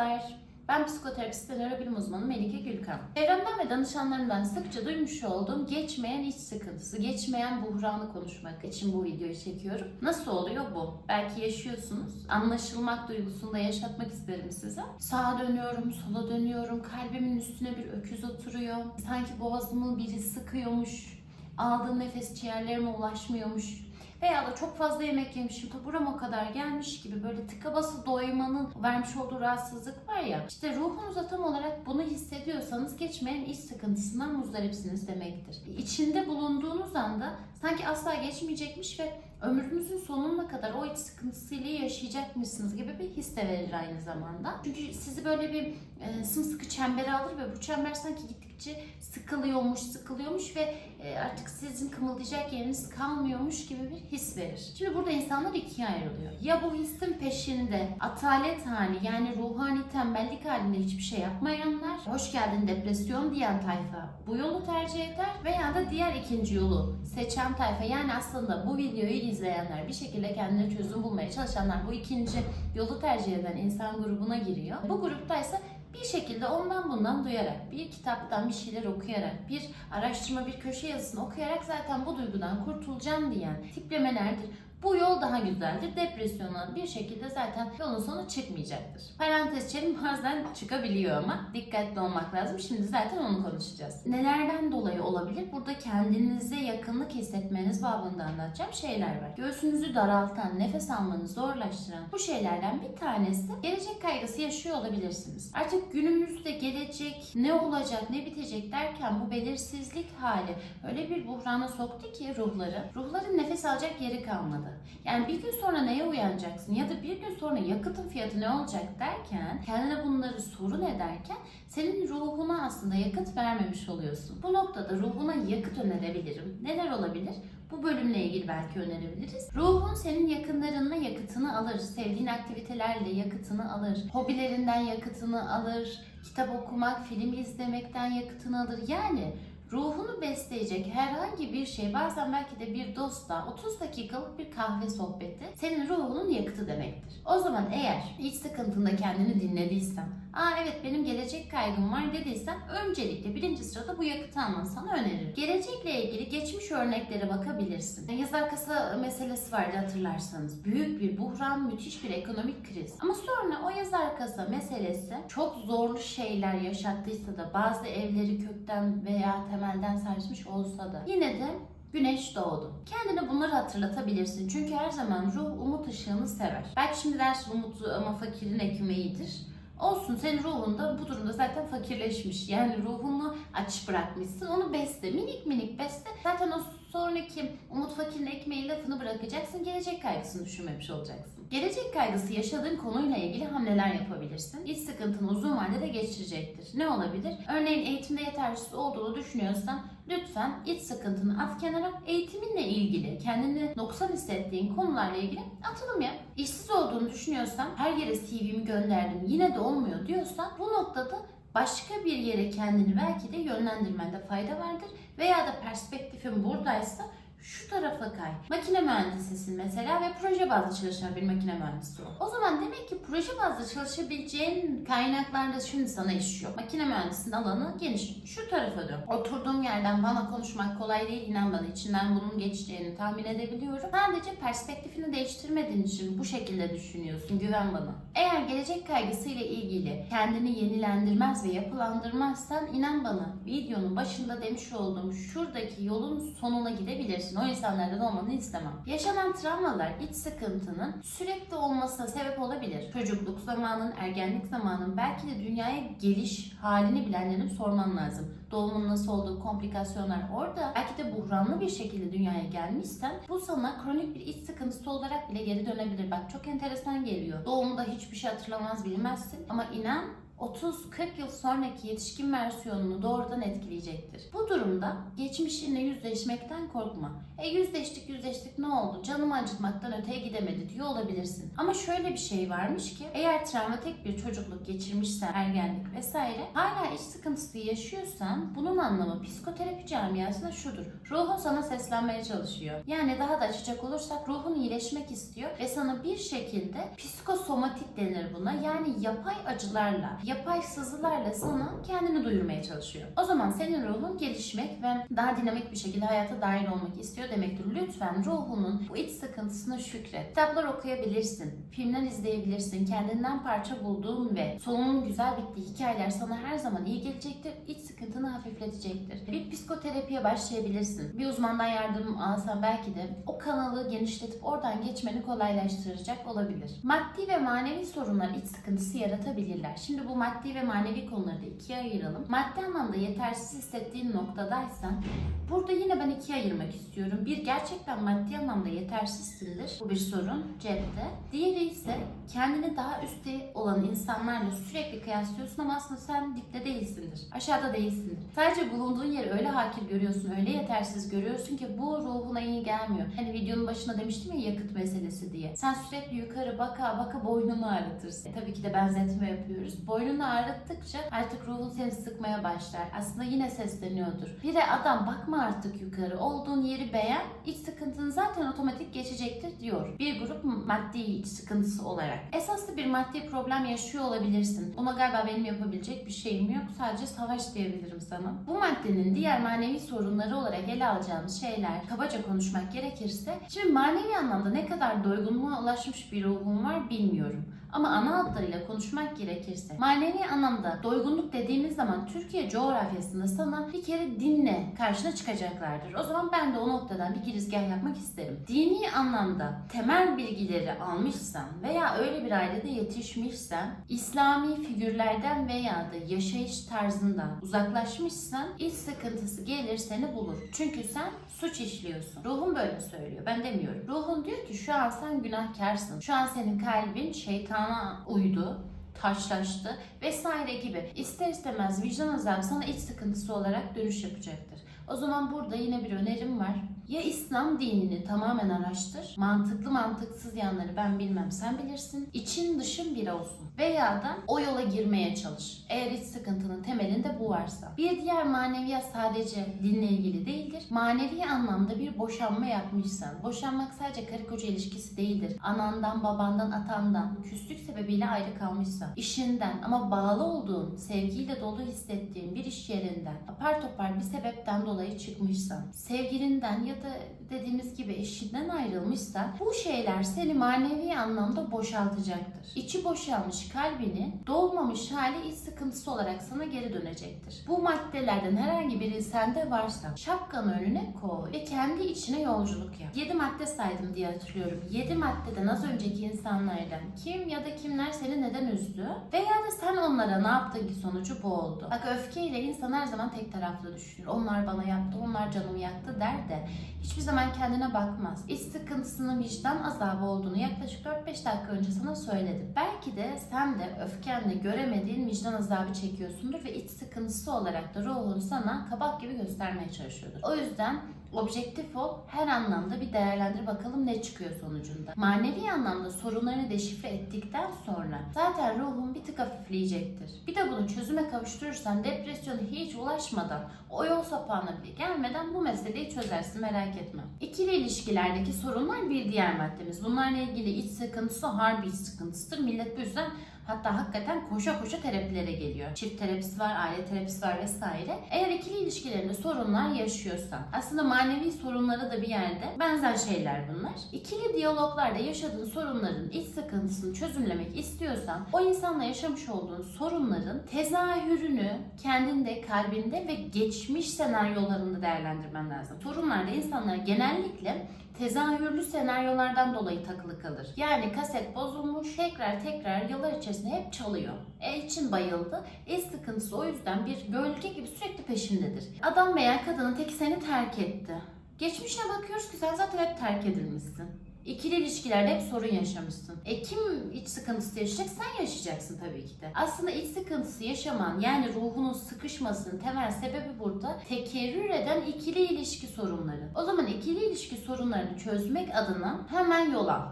Merhabalar. Ben psikoterapist ve nörobilim uzmanı Melike Gülkan. Çevremden ve danışanlarımdan sıkça duymuş olduğum geçmeyen iç sıkıntısı, geçmeyen buhranı konuşmak için bu videoyu çekiyorum. Nasıl oluyor bu? Belki yaşıyorsunuz. Anlaşılmak duygusunu da yaşatmak isterim size. Sağa dönüyorum, sola dönüyorum. Kalbimin üstüne bir öküz oturuyor. Sanki boğazımı biri sıkıyormuş. Aldığım nefes ciğerlerime ulaşmıyormuş. Veya da çok fazla yemek yemişim, taburama kadar gelmiş gibi böyle tıka basa doymanın vermiş olduğu rahatsızlık var ya. İşte ruhunuzda tam olarak bunu hissediyorsanız geçmeyen iç sıkıntısından muzdaripsiniz demektir. İçinde bulunduğunuz anda sanki asla geçmeyecekmiş ve ömrünüzün sonuna kadar o iç sıkıntısıyla yaşayacakmışsınız gibi bir his de verir aynı zamanda. Çünkü sizi böyle bir e, sımsıkı çembere alır ve bu çember sanki gittikçe sıkılıyormuş, sıkılıyormuş ve e, artık sizin kımıldayacak yeriniz kalmıyormuş gibi bir his verir. Şimdi burada insanlar ikiye ayrılıyor. Ya bu hissin peşinde atalet hali yani ruhani tembellik halinde hiçbir şey yapmayanlar, hoş geldin depresyon diyen tayfa bu yolu tercih eder veya da diğer ikinci yolu seçen tayfa yani aslında bu videoyu izleyenler bir şekilde kendine çözüm bulmaya çalışanlar bu ikinci yolu tercih eden insan grubuna giriyor. Bu gruptaysa bir şekilde ondan bundan duyarak, bir kitaptan bir şeyler okuyarak, bir araştırma, bir köşe yazısını okuyarak zaten bu duygudan kurtulacağım diyen tiplemelerdir. Bu yol daha güzeldir. Depresyona bir şekilde zaten yolun sonu çıkmayacaktır. Parantez içerim bazen çıkabiliyor ama dikkatli olmak lazım. Şimdi zaten onu konuşacağız. Nelerden dolayı olabilir? Burada kendinize yakınlık hissetmeniz babında anlatacağım şeyler var. Göğsünüzü daraltan, nefes almanızı zorlaştıran bu şeylerden bir tanesi gelecek kaygısı yaşıyor olabilirsiniz. Artık günümüzde gelecek ne olacak, ne bitecek derken bu belirsizlik hali öyle bir buhrana soktu ki ruhları. Ruhların nefes alacak yeri kalmadı. Yani bir gün sonra neye uyanacaksın ya da bir gün sonra yakıtın fiyatı ne olacak derken kendine bunları sorun ederken senin ruhuna aslında yakıt vermemiş oluyorsun. Bu noktada ruhuna yakıt önerebilirim. Neler olabilir? Bu bölümle ilgili belki önerebiliriz. Ruhun senin yakınlarınla yakıtını alır. Sevdiğin aktivitelerle yakıtını alır. Hobilerinden yakıtını alır. Kitap okumak, film izlemekten yakıtını alır. Yani ruhunu besleyecek herhangi bir şey bazen belki de bir dostla 30 dakikalık bir kahve sohbeti senin ruhunun yakıtı demektir. O zaman eğer iç sıkıntında kendini dinlediysen, aa evet benim gelecek kaygım var dediysen öncelikle birinci sırada bu yakıtı almanı sana öneririm. Gelecekle ilgili geçmiş örneklere bakabilirsin. Yazar kasa meselesi vardı hatırlarsanız. Büyük bir buhran, müthiş bir ekonomik kriz. Ama sonra o yazar kasa meselesi çok zorlu şeyler yaşattıysa da bazı evleri kökten veya temelden sarsmış olsa da yine de Güneş doğdu. Kendine bunları hatırlatabilirsin. Çünkü her zaman ruh umut ışığını sever. Belki şimdi dersin umutu ama fakirin ekmeğidir. Olsun senin ruhun da bu durumda zaten fakirleşmiş. Yani ruhunu aç bırakmışsın. Onu besle. Minik minik besle. Zaten o sonraki umut fakirin ekmeği lafını bırakacaksın. Gelecek kaygısını düşünmemiş olacaksın. Gelecek kaygısı yaşadığın konuyla ilgili hamleler yapabilirsin. İç sıkıntını uzun vadede geçirecektir. Ne olabilir? Örneğin eğitimde yetersiz olduğunu düşünüyorsan lütfen iç sıkıntını at kenara. Eğitiminle ilgili kendini noksan hissettiğin konularla ilgili atılım yap. İşsiz olduğunu düşünüyorsan her yere CV'mi gönderdim yine de olmuyor diyorsan bu noktada başka bir yere kendini belki de yönlendirmende fayda vardır veya da perspektifin buradaysa şu tarafa kay. Makine mühendisisin mesela ve proje bazlı çalışan bir makine mühendisi ol. O zaman demek ki proje bazlı çalışabileceğin kaynaklarda şimdi sana iş yok. Makine mühendisinin alanı geniş. Şu tarafa dön. Oturduğum yerden bana konuşmak kolay değil. İnan bana içinden bunun geçeceğini tahmin edebiliyorum. Sadece perspektifini değiştirmediğin için bu şekilde düşünüyorsun. Güven bana. Eğer gelecek kaygısıyla ilgili kendini yenilendirmez ve yapılandırmazsan inan bana videonun başında demiş olduğum şuradaki yolun sonuna gidebilirsin. O insanlardan olmanı istemem. Yaşanan travmalar iç sıkıntının sürekli olmasına sebep olabilir. Çocukluk zamanın, ergenlik zamanın belki de dünyaya geliş halini bilenlerin sorman lazım. Doğumun nasıl olduğu, komplikasyonlar orada. Belki de buhranlı bir şekilde dünyaya gelmişsen bu sana kronik bir iç sıkıntısı olarak bile geri dönebilir. Bak çok enteresan geliyor. Doğumda hiçbir şey hatırlamaz bilmezsin ama inan 30-40 yıl sonraki yetişkin versiyonunu doğrudan etkileyecektir. Bu durumda geçmişinle yüzleşmekten korkma. E yüzleştik yüzleştik ne oldu? Canımı acıtmaktan öteye gidemedi diyor olabilirsin. Ama şöyle bir şey varmış ki eğer travmatik bir çocukluk geçirmişsen ergenlik vesaire hala iç sıkıntısı yaşıyorsan bunun anlamı psikoterapi camiasında şudur. Ruhun sana seslenmeye çalışıyor. Yani daha da açacak olursak ruhun iyileşmek istiyor ve sana bir şekilde psikosomatik denir buna. Yani yapay acılarla, yapay sızılarla sana kendini duyurmaya çalışıyor. O zaman senin ruhun gelişmek ve daha dinamik bir şekilde hayata dahil olmak istiyor demektir. Lütfen ruhunun bu iç sıkıntısına şükret. Kitaplar okuyabilirsin, filmler izleyebilirsin, kendinden parça bulduğun ve sonunun güzel bittiği hikayeler sana her zaman iyi gelecektir. İç sıkıntını hafifletecektir. Bir psikoterapiye başlayabilirsin. Bir uzmandan yardım alsan belki de o kanalı genişletip oradan geçmeni kolaylaştıracak olabilir. Maddi ve manevi sorunlar iç sıkıntısı yaratabilirler. Şimdi bu maddi ve manevi konuları da ikiye ayıralım. Maddi anlamda yetersiz hissettiğin noktadaysan burada yine ben ikiye ayırmak istiyorum. Bir gerçekten maddi anlamda yetersizsindir. Bu bir sorun cepte. Diğeri ise kendini daha üstte olan insanlarla sürekli kıyaslıyorsun ama aslında sen dipte değilsindir. Aşağıda değilsindir. Sadece bulunduğun yeri öyle hakir görüyorsun, öyle yetersiz görüyorsun ki bu ruhuna iyi gelmiyor. Hani videonun başında demiştim ya yakıt meselesi diye. Sen sürekli yukarı baka baka boynunu ağrıtırsın. E, tabii ki de benzetme yapıyoruz. Boynunu ağrıttıkça artık ruhun seni sıkmaya başlar. Aslında yine sesleniyordur. Bir de adam bakma artık yukarı. Olduğun yeri beğen. iç sıkıntın zaten otomatik geçecektir diyor. Bir grup maddi iç sıkıntısı olarak. Esaslı bir maddi problem yaşıyor olabilirsin. Ona galiba benim yapabilecek bir şeyim yok. Sadece savaş diyebilirim sana. Bu maddenin diğer manevi sorunları olarak ele alacağımız şeyler, kabaca konuşmak gerekirse, şimdi manevi anlamda ne kadar doygunluğa ulaşmış bir ruhum var bilmiyorum. Ama ana hatlarıyla konuşmak gerekirse, manevi anlamda doygunluk dediğimiz zaman Türkiye coğrafyasında sana bir kere dinle karşına çıkacaklardır. O zaman ben de o noktadan bir girizgah yapmak isterim. Dini anlamda temel bilgileri almışsan veya öyle bir ailede yetişmişsen, İslami figürlerden veya da yaşayış tarzından uzaklaşmışsan iç sıkıntısı gelir seni bulur. Çünkü sen suç işliyorsun. Ruhun böyle söylüyor. Ben demiyorum. Ruhun diyor ki şu an sen günahkarsın. Şu an senin kalbin şeytana uydu taşlaştı vesaire gibi. İster istemez vicdan azabı sana iç sıkıntısı olarak dönüş yapacaktır. O zaman burada yine bir önerim var. Ya İslam dinini tamamen araştır. Mantıklı mantıksız yanları ben bilmem sen bilirsin. İçin dışın bir olsun. Veya da o yola girmeye çalış. Eğer iç sıkıntının temelinde bu varsa. Bir diğer maneviyat sadece dinle ilgili değildir. Manevi anlamda bir boşanma yapmışsan. Boşanmak sadece karı koca ilişkisi değildir. Anandan, babandan, atandan, küslük sebebiyle ayrı kalmışsan. işinden ama bağlı olduğun, sevgiyle dolu hissettiğin bir iş yerinden apar topar bir sebepten dolayı çıkmışsan. Sevgilinden ya da dediğimiz gibi eşinden ayrılmışsan bu şeyler seni manevi anlamda boşaltacaktır. İçi boşalmış kalbini dolmamış hali iç sıkıntısı olarak sana geri dönecektir. Bu maddelerden herhangi biri sende varsa şapkanı önüne koy ve kendi içine yolculuk yap. 7 madde saydım diye hatırlıyorum. 7 maddeden az önceki insanlardan kim ya da kimler seni neden üzdü veya da sen onlara ne yaptın ki sonucu bu oldu. Bak öfkeyle insan her zaman tek taraflı düşünür. Onlar bana yaptı, onlar canımı yaktı der de hiçbir zaman kendine bakmaz. İç sıkıntısının vicdan azabı olduğunu yaklaşık 4-5 dakika önce sana söyledim. Belki de sen de öfkenle göremediğin vicdan azabı çekiyorsundur ve iç sıkıntısı olarak da ruhun sana kabak gibi göstermeye çalışıyordur. O yüzden objektif ol, her anlamda bir değerlendir bakalım ne çıkıyor sonucunda. Manevi anlamda sorunlarını deşifre ettikten sonra zaten ruhun bir tık hafifleyecektir. Bir de bunu çözüme kavuşturursan depresyona hiç ulaşmadan, o yol sapağına bile gelmeden bu meseleyi çözersin merak etme. İkili ilişkilerdeki sorunlar bir diğer maddemiz. Bunlarla ilgili iç sıkıntısı harbi iç sıkıntısıdır. Millet bu yüzden Hatta hakikaten koşa koşa terapilere geliyor. Çift terapisi var, aile terapisi var vesaire. Eğer ikili ilişkilerinde sorunlar yaşıyorsan, aslında manevi sorunları da bir yerde benzer şeyler bunlar. İkili diyaloglarda yaşadığın sorunların iç sıkıntısını çözümlemek istiyorsan, o insanla yaşamış olduğun sorunların tezahürünü kendinde, kalbinde ve geçmiş senaryolarında değerlendirmen lazım. Sorunlarda insanlar genellikle tezahürlü senaryolardan dolayı takılı kalır. Yani kaset bozulmuş, tekrar tekrar yıllar içerisinde hep çalıyor. E için bayıldı. E sıkıntısı o yüzden bir gölge gibi sürekli peşindedir. Adam veya kadının teki seni terk etti. Geçmişine bakıyoruz ki sen zaten hep terk edilmişsin. İkili ilişkilerde hep sorun yaşamışsın. E kim iç sıkıntısı yaşayacak? Sen yaşayacaksın tabii ki de. Aslında iç sıkıntısı yaşaman yani ruhunun sıkışmasının temel sebebi burada tekerrür eden ikili ilişki sorunları. O zaman ikili ilişki sorunlarını çözmek adına hemen yol al.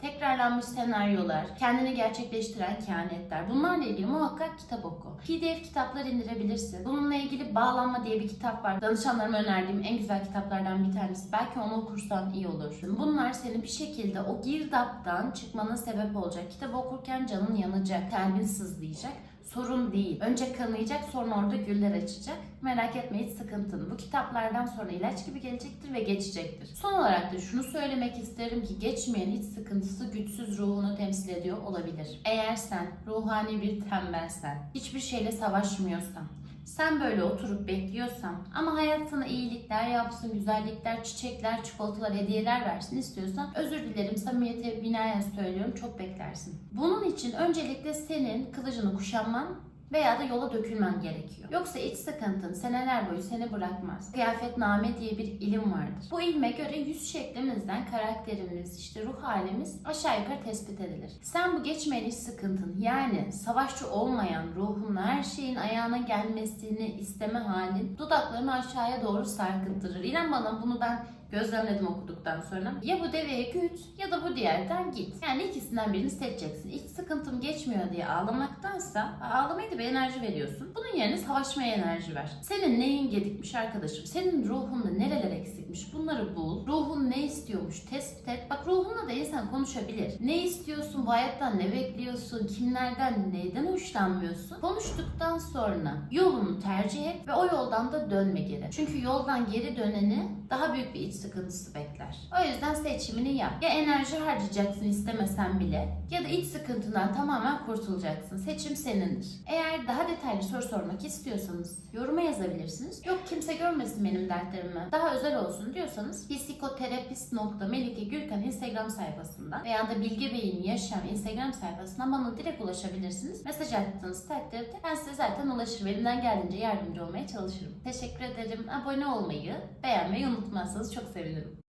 Tekrarlanmış senaryolar, kendini gerçekleştiren kehanetler. Bunlarla ilgili muhakkak kitap oku. PDF kitaplar indirebilirsin. Bununla ilgili Bağlanma diye bir kitap var. Danışanlarıma önerdiğim en güzel kitaplardan bir tanesi. Belki onu okursan iyi olur. Bunlar seni bir şekilde o girdaptan çıkmana sebep olacak. Kitabı okurken canın yanacak, kalbin sızlayacak. Sorun değil. Önce kanayacak sonra orada güller açacak. Merak etme hiç sıkıntın. Bu kitaplardan sonra ilaç gibi gelecektir ve geçecektir. Son olarak da şunu söylemek isterim ki geçmeyen hiç sıkıntısı güçsüz ruhunu temsil ediyor olabilir. Eğer sen ruhani bir tembelsen, hiçbir şeyle savaşmıyorsan, sen böyle oturup bekliyorsan ama hayat sana iyilikler yapsın, güzellikler, çiçekler, çikolatalar, hediyeler versin istiyorsan özür dilerim samimiyete binaen söylüyorum çok beklersin. Bunun için öncelikle senin kılıcını kuşanman veya da yola dökülmen gerekiyor. Yoksa iç sıkıntın seneler boyu seni bırakmaz. Kıyafetname diye bir ilim vardır. Bu ilme göre yüz şeklimizden karakterimiz, işte ruh halimiz aşağı yukarı tespit edilir. Sen bu geçmeyen iç sıkıntın yani savaşçı olmayan ruhun her şeyin ayağına gelmesini isteme halin dudaklarını aşağıya doğru sarkıttırır. İnan bana bunu ben gözlemledim okuduktan sonra. Ya bu deveye güt ya da bu diğerden git. Yani ikisinden birini seçeceksin. İç sıkıntım geçmiyor diye ağlamaktansa ağlamaya da bir enerji veriyorsun. Bunun yerine savaşmaya enerji ver. Senin neyin gedikmiş arkadaşım? Senin ruhunda nereler eksikmiş? Bunları bul. Ruhun ne istiyormuş? Tespit et. Bak ruhunla da insan konuşabilir. Ne istiyorsun? Bu hayattan ne bekliyorsun? Kimlerden, neyden hoşlanmıyorsun? Konuştuktan sonra yolunu tercih et ve o yoldan da dönme geri. Çünkü yoldan geri döneni daha büyük bir iç sıkıntısı bekler. O yüzden seçimini yap. Ya enerji harcayacaksın istemesen bile ya da iç sıkıntından tamamen kurtulacaksın. Seçim senindir. Eğer daha detaylı soru sormak istiyorsanız yoruma yazabilirsiniz. Yok kimse görmesin benim dertlerimi. Daha özel olsun diyorsanız psikoterapist.melike Gürkan Instagram sayfasından veya da Bilge Bey'in Yaşam Instagram sayfasından bana direkt ulaşabilirsiniz. Mesaj attığınız takdirde ben size zaten ulaşırım. Elimden geldiğince yardımcı olmaya çalışırım. Teşekkür ederim. Abone olmayı, beğenmeyi unutmazsanız çok sevinirim.